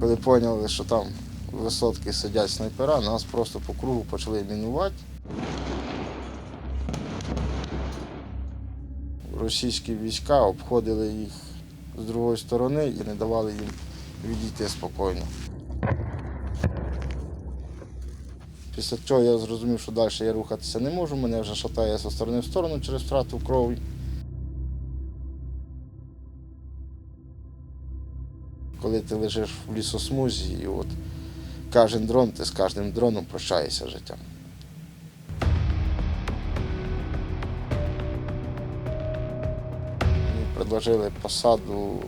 Коли поняли, що там висотки сидять снайпера, нас просто по кругу почали мінувати. Російські війська обходили їх з другої сторони і не давали їм відійти спокійно. Після чого я зрозумів, що далі я рухатися не можу, мене вже шатає зі сторони в сторону через втрату крові. Коли ти лежиш в лісосмузі, і от кожен дрон, ти з кожним дроном прощаєшся життям. Предложили посаду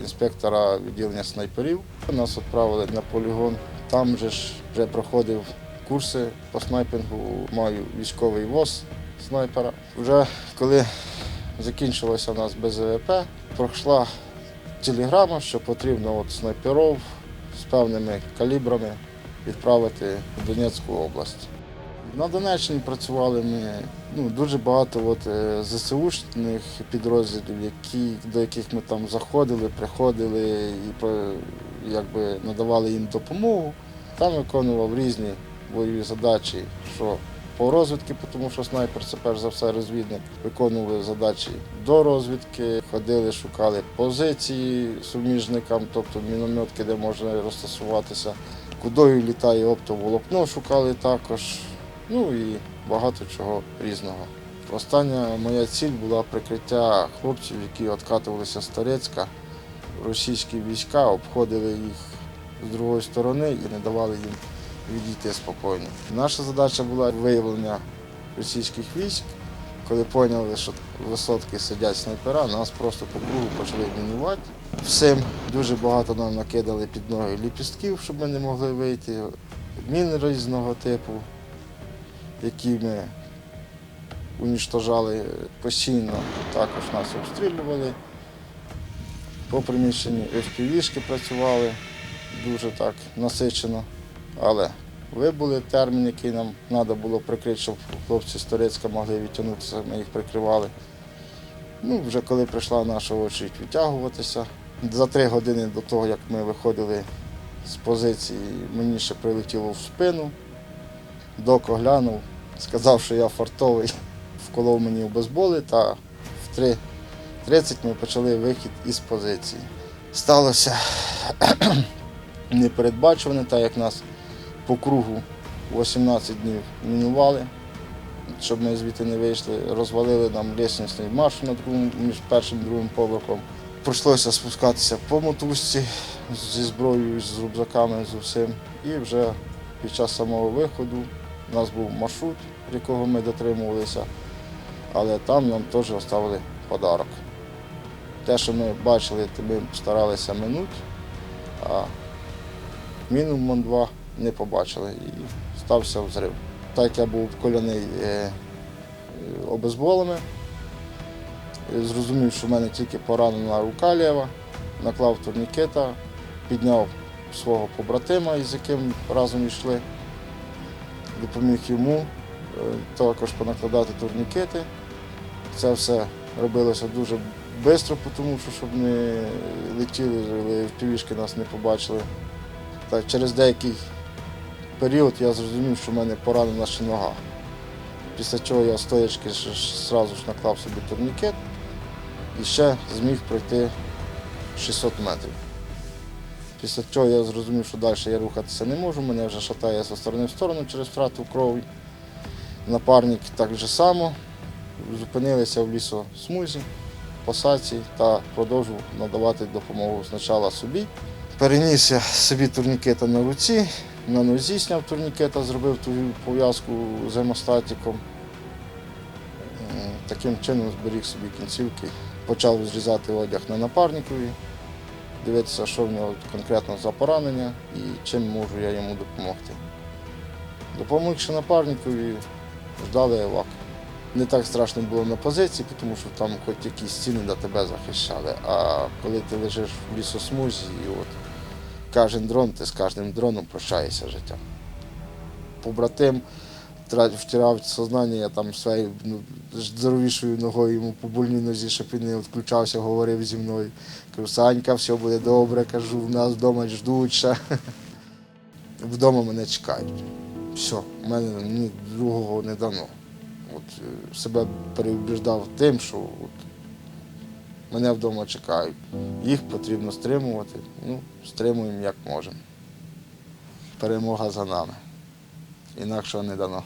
інспектора відділення снайперів. Нас відправили на полігон. Там же ж вже проходив курси по снайпінгу, маю військовий ВОЗ снайпера. Вже коли закінчилося у нас БЗВП, пройшла телеграма, що потрібно от снайперів з певними калібрами відправити в Донецьку область. На Донеччині працювали ми ну, дуже багато от, е, ЗСУшних підрозділів, які, до яких ми там заходили, приходили і якби, надавали їм допомогу. Там виконував різні бойові задачі, що по розвідки, тому що снайпер це перш за все розвідник. Виконували задачі до розвідки, ходили, шукали позиції суміжникам, тобто мінометки, де можна розтасуватися. Кудою літає оптоволокно, шукали також. Ну і багато чого різного. Остання моя ціль була прикриття хлопців, які відкатувалися з Торецька. Російські війська обходили їх з другої сторони і не давали їм відійти спокійно. Наша задача була виявлення російських військ. Коли поняли, що висотки сидять снайпера, нас просто по кругу почали мінувати. Всім дуже багато нам накидали під ноги ліпістків, щоб ми не могли вийти. Мін різного типу, які ми унічтожали постійно, також нас обстрілювали. По приміщенню FPV-шки працювали дуже так насичено. Але вибули термін, який нам треба було прикрити, щоб хлопці з Турецька могли відтягнутися, ми їх прикривали. Ну, вже коли прийшла наша очередь відтягуватися. За три години до того, як ми виходили з позиції, мені ще прилетіло в спину. Док оглянув, сказав, що я фартовий, вколов мені в бейсболи та в 3.30 ми почали вихід із позиції. Сталося непередбачуване, так як нас по кругу 18 днів мінували, щоб ми звідти не вийшли, розвалили нам лісницький марш на другому, між першим і другим поверхом. Прийшлося спускатися по мотузці зі зброєю, з рюкзаками, з усім. І вже під час самого виходу у нас був маршрут, якого ми дотримувалися, але там нам теж оставили подарок. Те, що ми бачили, ми старалися минути, а мінімум два не побачили і стався взрив. Так я був обколяний е, обезболами, е, зрозумів, що в мене тільки поранена рука ліва, наклав турнікета, підняв свого побратима, із яким разом йшли, допоміг йому е, також понакладати турнікети. Це все робилося дуже швидко, тому що щоб не летіли, в півішки нас не побачили. Так, через деякий період я зрозумів, що в мене поранена ще нога. Після чого я стоячки зразу ж наклав собі турнікет і ще зміг пройти 600 метрів. Після чого я зрозумів, що далі я рухатися не можу, мене вже шатає зі сторони в сторону через втрату крові. Напарник так же само. Зупинилися в лісосмузі, посадці та продовжував надавати допомогу спочатку собі. Переніс я собі турнікета на руці, на нозі зняв турнікета, зробив ту пов'язку з гемостатиком. Таким чином зберіг собі кінцівки, почав зрізати одяг на напарникові, дивитися, що в нього конкретно за поранення і чим можу я йому допомогти. Допомогши напарникові, ждали евак. Не так страшно було на позиції, тому що там хоч якісь стіни до тебе захищали. А коли ти лежиш в лісосмузі, і от кожен дрон, ти з кожним дроном прощаєшся життям. Побратим втирав сознання, я там своєю ну, здоровішою ногою йому по больній нозі, щоб він не відключався, говорив зі мною. Кажу, Санька, все буде добре, кажу, в нас вдома ждуть ще. Вдома мене чекають. Все, в мене ні другого не дано. От, е, себе переубіждав тим, що от, мене вдома чекають. Їх потрібно стримувати. Ну, стримуємо як можемо. Перемога за нами. Інакше не дано.